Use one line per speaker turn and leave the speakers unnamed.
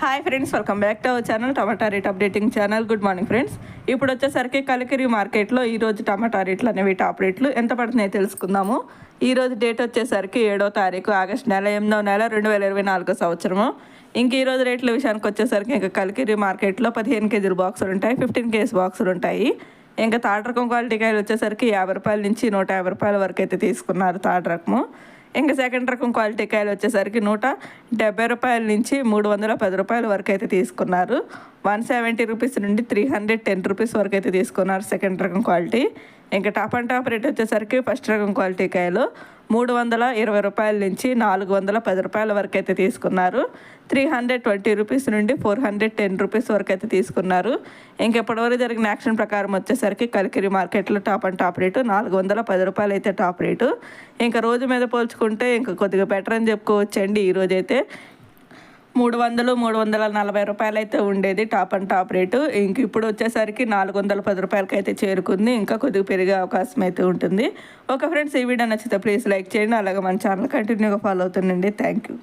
Hi friends welcome back to our channel tomato rate updating channel good morning friends ఇప్పుడు వచ్చేసరికి కలికిరి మార్కెట్లో ఈ రోజు టమాటా రేట్లు అనేవి టాప్ రేట్లు ఎంత పడుతున్నాయో తెలుసుకుందాము. ఈరోజు డేట్ వచ్చేసరికి ఏడో తారీఖు ఆగస్ట్ నెల ఎనిమిదో నెల రెండు వేల ఇరవై నాలుగో సంవత్సరము. ఇంక ఈరోజు రేట్ల విషయానికి వచ్చేసరికి ఇంకా కలికిరి మార్కెట్లో పదిహేను కేజీల బాక్సులు ఉంటాయి ఫిఫ్టీన్ కేజీ బాక్సులు ఉంటాయి. ఇంకా తాట రకం క్వాలిటీ కాయలు వచ్చేసరికి యాభై రూపాయల నుంచి నూట యాభై రూపాయల వరకు అయితే తీసుకున్నారు తాట రకము. ఇంకా సెకండ్ రకం క్వాలిటీ కాయలు వచ్చేసరికి నూట డెబ్బై రూపాయల నుంచి మూడు వందల పది రూపాయల వరకు అయితే తీసుకున్నారు. వన్ సెవెంటీ రూపీస్ నుండి త్రీ హండ్రెడ్ టెన్ రూపీస్ వరకు అయితే తీసుకున్నారు సెకండ్ రకం క్వాలిటీ ఇంకా టాప్ అండ్ టాప్ రేట్ వచ్చేసరికి ఫస్ట్ రకం క్వాలిటీ కాయలు మూడు వందల ఇరవై రూపాయల నుంచి నాలుగు వందల పది రూపాయల వరకు అయితే తీసుకున్నారు. త్రీ హండ్రెడ్ ట్వంటీ రూపీస్ నుండి ఫోర్ హండ్రెడ్ టెన్ రూపీస్ వరకు అయితే తీసుకున్నారు. ఇంకెప్పటివరకు జరిగిన యాక్షన్ ప్రకారం వచ్చేసరికి కలికిరి మార్కెట్లో టాప్ అండ్ టాప్ రేటు నాలుగు వందల పది రూపాయలు అయితే టాప్ రేటు. ఇంకా రోజు మీద పోల్చుకుంటే ఇంకా కొద్దిగా బెటర్ అని చెప్పుకోవచ్చండి. ఈరోజైతే మూడు వందలు మూడు వందల నలభై రూపాయలు అయితే ఉండేది టాప్ అండ్ టాప్ రేటు. ఇంక ఇప్పుడు వచ్చేసరికి నాలుగు వందల పది రూపాయలకి అయితే చేరుకుంది. ఇంకా కొద్దిగా పెరిగే అవకాశం అయితే ఉంటుంది. ఓకే ఫ్రెండ్స్ ఈ వీడియో నచ్చితే ప్లీజ్ లైక్ చేయండి. అలాగే మన ఛానల్ కంటిన్యూగా ఫాలో అవుతుండండి. Thank you.